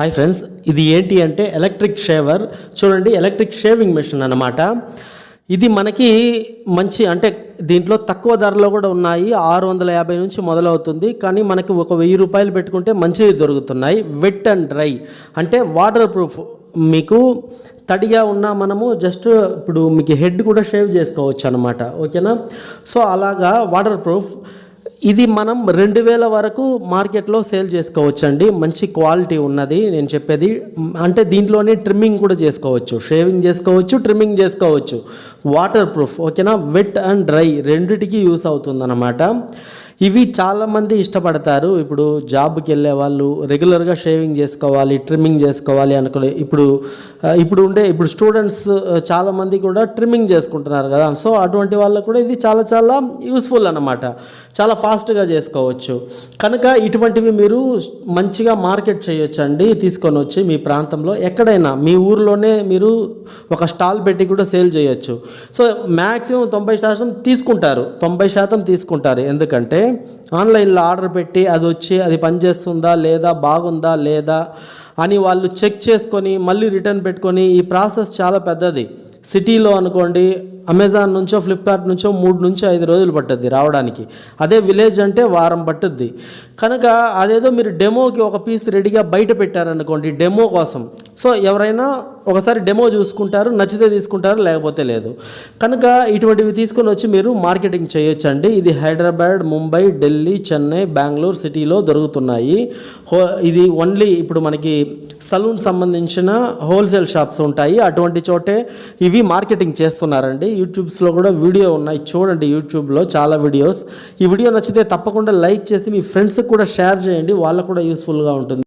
Hi friends ఇది ఏంటి అంటే ఎలక్ట్రిక్ షేవర్ చూడండి ఎలక్ట్రిక్ షేవింగ్ మెషిన్ అనమాట ఇది మనకి మంచి అంటే దీంట్లో తక్కువ ధరలో కూడా ఉన్నాయి. ఆరు వందల యాభై నుంచి మొదలవుతుంది. కానీ మనకి ఒక వెయ్యి రూపాయలు పెట్టుకుంటే మంచివి దొరుకుతున్నాయి. వెట్ అండ్ డ్రై అంటే వాటర్ ప్రూఫ్ మీకు తడిగా ఉన్న మనము జస్ట్ ఇప్పుడు మీకు హెడ్ కూడా షేవ్ చేసుకోవచ్చు అనమాట ఓకేనా సో అలాగా వాటర్ ప్రూఫ్ ఇది మనం రెండు వేల వరకు మార్కెట్లో సేల్ చేసుకోవచ్చండి. మంచి క్వాలిటీ ఉన్నది నేను చెప్పేది. అంటే దీంట్లోనే ట్రిమ్మింగ్ కూడా చేసుకోవచ్చు. షేవింగ్ చేసుకోవచ్చు ట్రిమ్మింగ్ చేసుకోవచ్చు. వాటర్ ప్రూఫ్ ఓకేనా? వెట్ అండ్ డ్రై రెండిటికి యూస్ అవుతుందన్నమాట. ఇవి చాలామంది ఇష్టపడతారు. ఇప్పుడు జాబ్కి వెళ్ళే వాళ్ళు రెగ్యులర్గా షేవింగ్ చేసుకోవాలి ట్రిమ్మింగ్ చేసుకోవాలి అనుకునే ఇప్పుడు ఇప్పుడు ఉండే ఇప్పుడు స్టూడెంట్స్ చాలామంది కూడా ట్రిమ్మింగ్ చేసుకుంటున్నారు కదా. సో అటువంటి వాళ్ళకు కూడా ఇది చాలా చాలా యూస్ఫుల్ అన్నమాట. చాలా ఫాస్ట్గా చేసుకోవచ్చు. కనుక ఇటువంటివి మీరు మంచిగా మార్కెట్ చేయొచ్చు అండి తీసుకొని వచ్చి మీ ప్రాంతంలో ఎక్కడైనా మీ ఊర్లోనే మీరు ఒక స్టాల్ పెట్టి కూడా సేల్ చేయొచ్చు. సో మ్యాక్సిమం తొంభై శాతం తీసుకుంటారు. తొంభై శాతం తీసుకుంటారు. ఎందుకంటే ఆన్లైన్లో ఆర్డర్ పెట్టి అది వచ్చి అది పనిచేస్తుందా లేదా బాగుందా లేదా అని వాళ్ళు చెక్ చేసుకొని మళ్ళీ రిటర్న్ పెట్టుకొని ఈ ప్రాసెస్ చాలా పెద్దది. సిటీలో అనుకోండి అమెజాన్ నుంచో ఫ్లిప్కార్ట్ నుంచో మూడు నుంచి ఐదు రోజులు పట్టుద్ది రావడానికి. అదే విలేజ్ అంటే వారం పట్టుద్ది. కనుక అదేదో మీరు డెమోకి ఒక పీస్ రెడీగా బయట పెట్టారనుకోండి డెమో కోసం సో ఎవరైనా ఒకసారి డెమో చూసుకుంటారు నచ్చితే తీసుకుంటారు లేకపోతే లేదు. కనుక ఇటువంటివి తీసుకొని వచ్చి మీరు మార్కెటింగ్ చేయొచ్చండి. ఇది హైదరాబాద్ ముంబై ఢిల్లీ చెన్నై బెంగళూరు సిటీలో దొరుకుతున్నాయి. హో ఇది ఓన్లీ ఇప్పుడు మనకి సలూన్ సంబంధించిన హోల్సేల్ షాప్స్ ఉంటాయి. అటువంటి చోటే ఇవి మార్కెటింగ్ చేస్తున్నారండి. యూట్యూబ్స్లో కూడా వీడియో ఉన్నాయి. చూడండి యూట్యూబ్లో చాలా వీడియోస్. ఈ వీడియో నచ్చితే తప్పకుండా లైక్ చేసి మీ ఫ్రెండ్స్కి కూడా షేర్ చేయండి. వాళ్ళకు కూడా యూస్ఫుల్గా ఉంటుంది.